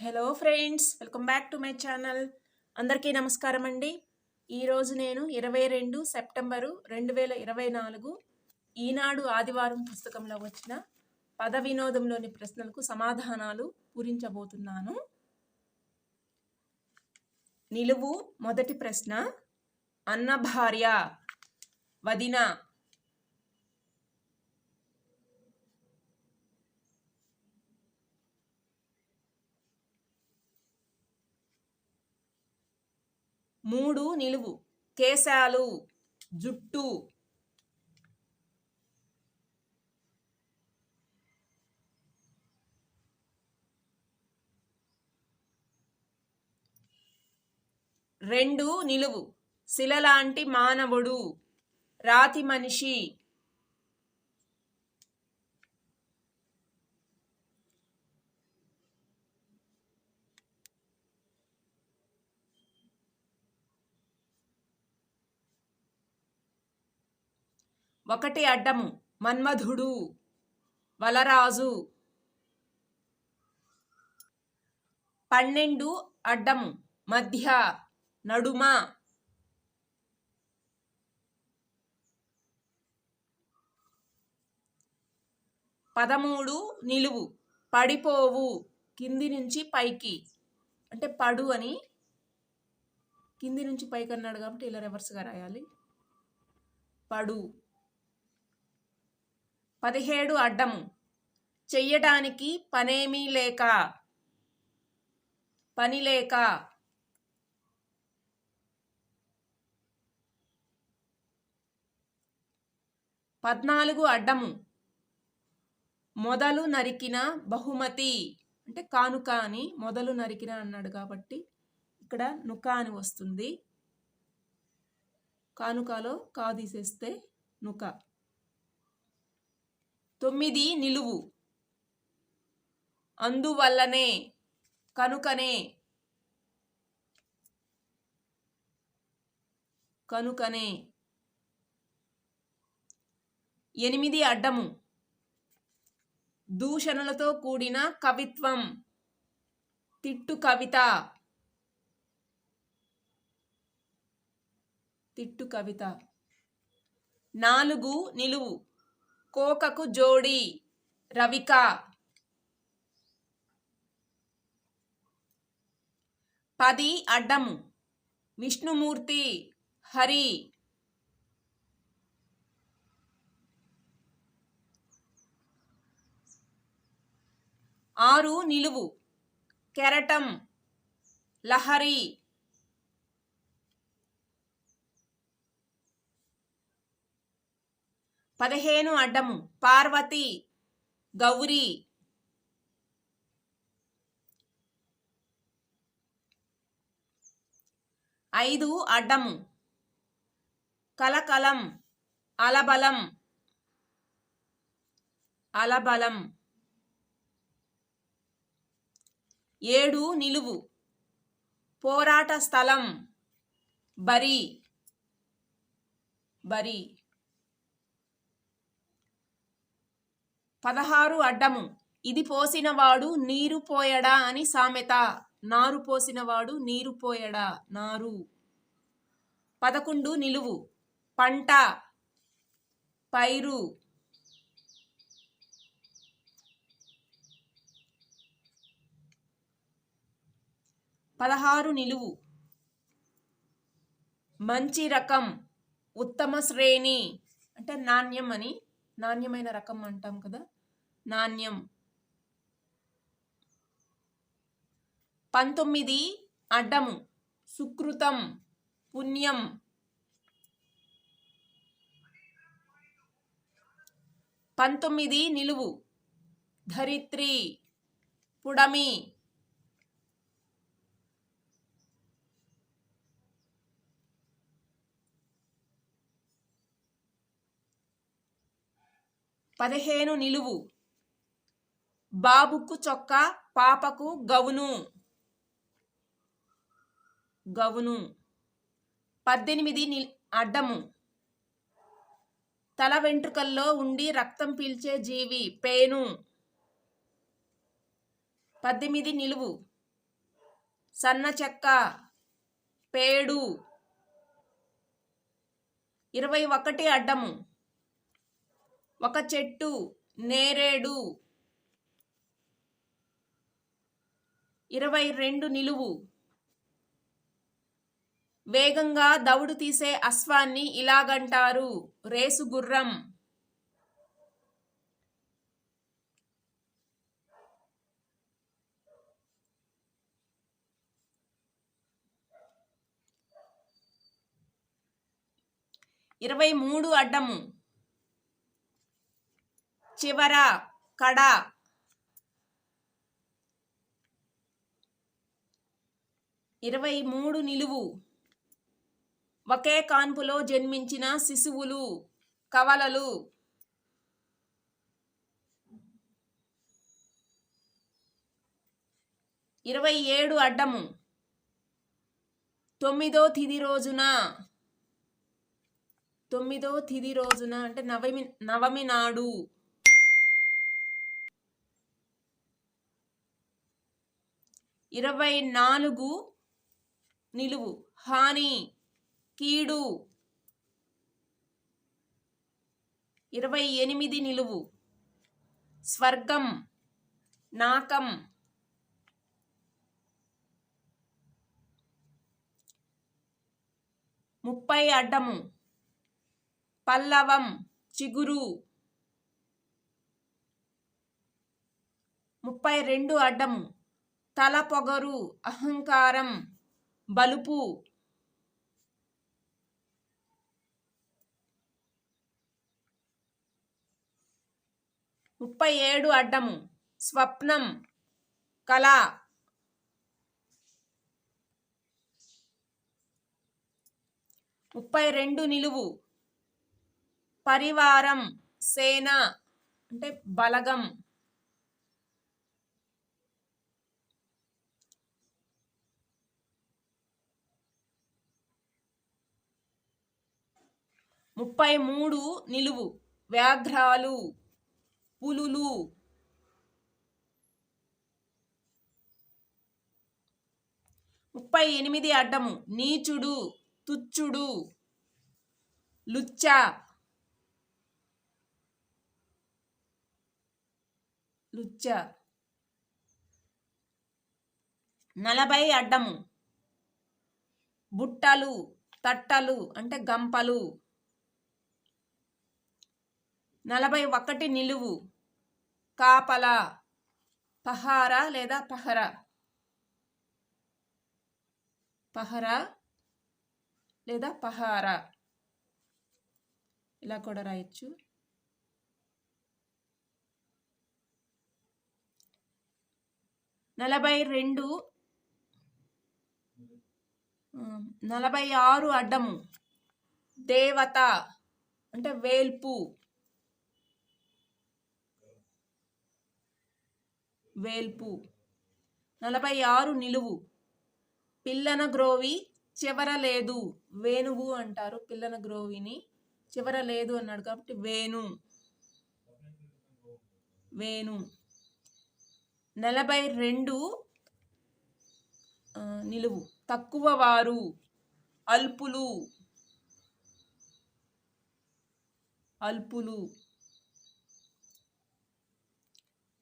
Hello friends welcome back to my channel అందరికీ నమస్కారం అండి. ఈరోజు నేను ఇరవై రెండు సెప్టెంబరు రెండు వేల ఇరవై నాలుగు ఈనాడు ఆదివారం పుస్తకంలో వచ్చిన పద వినోదంలోని ప్రశ్నలకు సమాధానాలు పూరించబోతున్నాను. నిలువు మొదటి ప్రశ్న అన్న భార్య వదిన మూడు నిలువు. కేశాలు జుట్టు. రెండు నిలువు. శిలలాంటి మానవుడు. రాతి మనిషి. ఒకటి అడ్డము మన్మధుడు వలరాజు. పన్నెండు అడ్డము మధ్య నడుమ. పదమూడు నిలువు పడిపోవు కింది నుంచి పైకి. అంటే పడు అని కింది నుంచి పైకి అన్నాడు కాబట్టి ఇలా రివర్స్గా రాయాలి. పడు. పదిహేడు అడ్డం చెయ్యడానికి పనేమీ లేక. పని లేక. పద్నాలుగు అడ్డము. మొదలు నరికిన బహుమతి. అంటే కానుక అని మొదలు నరికిన అన్నాడు కాబట్టి ఇక్కడ నుక అని వస్తుంది. కానుకలో కా తీసేస్తే నుక. తొమ్మిది నిలువు. అందువల్లనే కనుకనే కనుకనే ఎనిమిది అడ్డము. దూషణలతో కూడిన కవిత్వం. తిట్టు కవిత. తిట్టు కవిత. నాలుగు నిలువు. కోకకు జోడి. రవిక. పది అడ్డం. విష్ణుమూర్తి. హరి. ఆరు నిలువు. కెరటం. లహరి. పదిహేను అడ్డము. పార్వతి గౌరీ. ఐదు అడ్డము. కలకలం అలబలం. అలబలం. ఏడు నిలువు. పోరాట స్థలం. బరి. బరి. పదహారు అడ్డము. ఇది పోసినవాడు నీరు పోయడా అని సామెత. నారు పోసినవాడు నీరు పోయడా నారు. పదకొండు నిలువు. పంట. పైరు. పదహారు నిలువు. మంచి రకం. ఉత్తమ శ్రేణి. అంటే నాణ్యం అని నాణ్యమైన రకం అంటాం కదా? నాణ్యం. పంతొమ్మిది అడ్డము సుకృతం పుణ్యం. పంతొమ్మిది నిలువు ధరిత్రి పుడమి. పదిహేను నిలువు. బాబుకు చొక్క పాపకు గవును. గవును. పద్దెనిమిది ని అడ్డము. తల వెంట్రుకల్లో ఉండి రక్తం పీల్చే జీవి పేను. పద్దెనిమిది నిలువు. సన్న చెక్క పేడు. ఇరవై ఒకటి అడ్డము. ఒక చెట్టు నేరేడు. ఇరవై రెండు నిలువు. వేగంగా దౌడు తీసే అశ్వాన్ని ఇలాగంటారు రేసు గుర్రం. ఇరవై మూడు అడ్డము. చివర కడ. ఇరవై మూడు నిలువు. ఒకే కాన్పులో జన్మించిన శిశువులు కవలలు. ఇరవై ఏడు అడ్డము. తొమ్మిదో తిది రోజున. తొమ్మిదో తిది రోజున అంటే నవమి నవమి నాడు. ఇరవై నాలుగు నిలువు. హాని కీడు. ఇరవై ఎనిమిది నిలువు. స్వర్గం నాకం. ముప్పై అడ్డము. పల్లవం చిగురు. ముప్పై రెండు అడ్డము. తల పొగరు అహంకారం బలుపు. ముప్పై ఏడు అడ్డము స్వప్నం కళ. ముప్పై రెండు నిలువు పరివారం సేన అంటే బలగం. ముప్పై మూడు నిలువు. వ్యాఘ్రాలు పులులు. ముప్పై ఎనిమిది అడ్డము. నీచుడు తుచ్చుడు. లుచ్చ. లుచ్చ. నలభై అడ్డము. బుట్టలు తట్టలు అంటే గంపలు. నలభై ఒకటి నిలువు. కాపల. పహారా లేదా పహర? పహరా లేదా పహారా? ఇలా కూడా రాయొచ్చు. నలభై రెండు నలభై ఆరు అడ్డము. దేవత. అంటే వేల్పు. వేల్పు. నలభై ఆరు నిలువు. పిల్లన గ్రోవి చివర లేదు వేణువు అంటారు. పిల్లన గ్రోవిని చివర లేదు అన్నాడు కాబట్టి వేణు. వేణు. నలభై రెండు నిలువు. తక్కువ వారు అల్పులు. అల్పులు.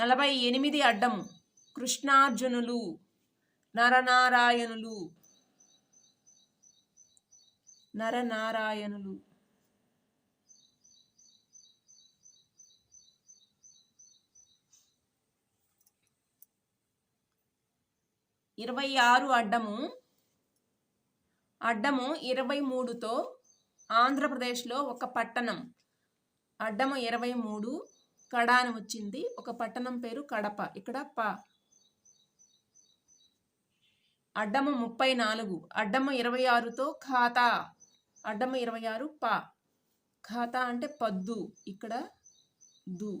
నలభై ఎనిమిది అడ్డము. కృష్ణార్జునులు నరనారాయణులు. నరనారాయణులు. ఇరవై ఆరు అడ్డము. అడ్డము ఇరవై మూడుతో ఆంధ్రప్రదేశ్లో ఒక పట్టణం. అడ్డము ఇరవై మూడు కడ అని వచ్చింది. ఒక పట్టణం పేరు కడప. ఇక్కడ ప. అడ్డము ముప్పై నాలుగు. అడ్డము ఇరవై ఆరుతో ఖాతా. అడ్డము ఇరవై ఆరు ప. ఖాతా అంటే పద్దు. ఇక్కడ దు.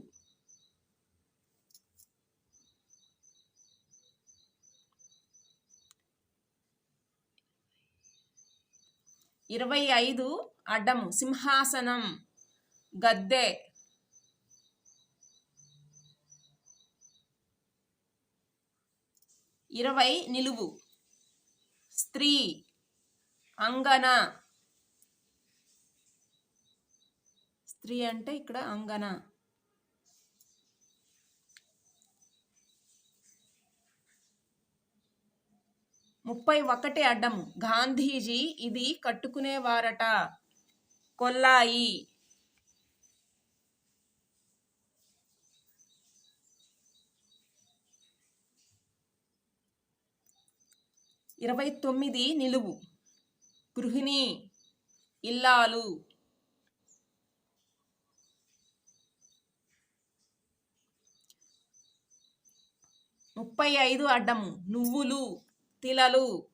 ఇరవై ఐదు అడ్డము. సింహాసనం. గద్దె. ఇరవై నిలువు. స్త్రీ అంగన. స్త్రీ అంటే ఇక్కడ అంగన. ముప్పై ఒకటి అడ్డము. గాంధీజీ ఇది కట్టుకునేవారట. కొల్లాయి. ఇరవై తొమ్మిది నిలువు. గృహిణి ఇల్లాలు. ముప్పై ఐదు అడ్డము. నువ్వులు తిలలు.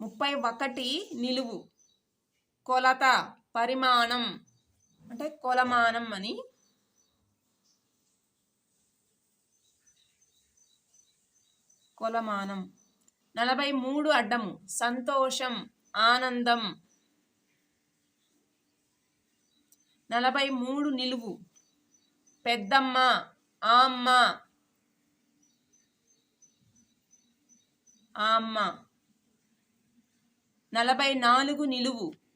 ముప్పై ఒకటి నిలువు. కొలత పరిమాణం. అంటే కొలమానం అని. కొలమానం. నలభై మూడు అడ్డము. సంతోషం ఆనందం. నలభై మూడు నిలువు. పెద్దమ్మ ఆమ్మ. ఆమ్మ. నలభై నాలుగు నిలువు.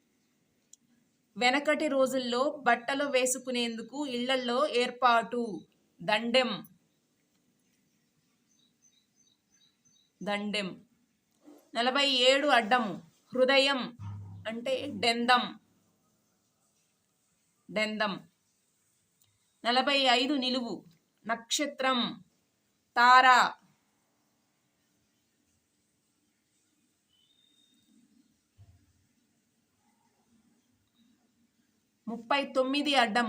వెనకటి రోజుల్లో బట్టలు వేసుకునేందుకు ఇళ్ళలో ఏర్పాటు. దండెం. దండెం. నలభై ఏడు అడ్డము హృదయం అంటే డెందం. డెందం. నలభై ఐదు నిలువు. నక్షత్రం. తార. ముప్పై తొమ్మిది అడ్డం.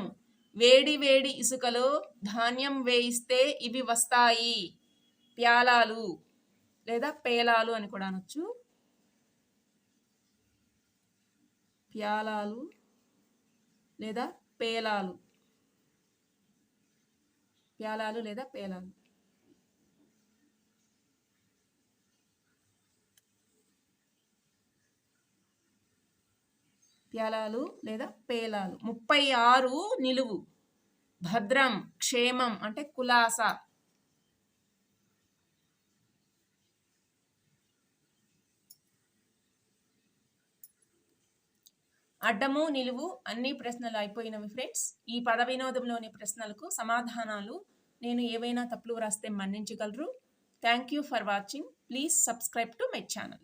వేడి వేడి ఇసుకలో ధాన్యం వేయిస్తే ఇవి వస్తాయి. ప్యాలాలు లేదా పేలాలు అని కూడా అనొచ్చు. ప్యాలాలు లేదా పేలాలు. ప్యాలాలు లేదా పేలాలు. ప్యాలాలు లేదా పేలాలు. ముప్పై ఆరు నిలువు. భద్రం క్షేమం అంటే కులాస. అడ్డము నిలువు అన్ని ప్రశ్నలు అయిపోయినవి ఫ్రెండ్స్. ఈ పద వినోదంలోని ప్రశ్నలకు సమాధానాలు నేను ఏవైనా తప్పులు వ్రాస్తే మన్నించగలరు. Thank you for watching. Please subscribe to my channel.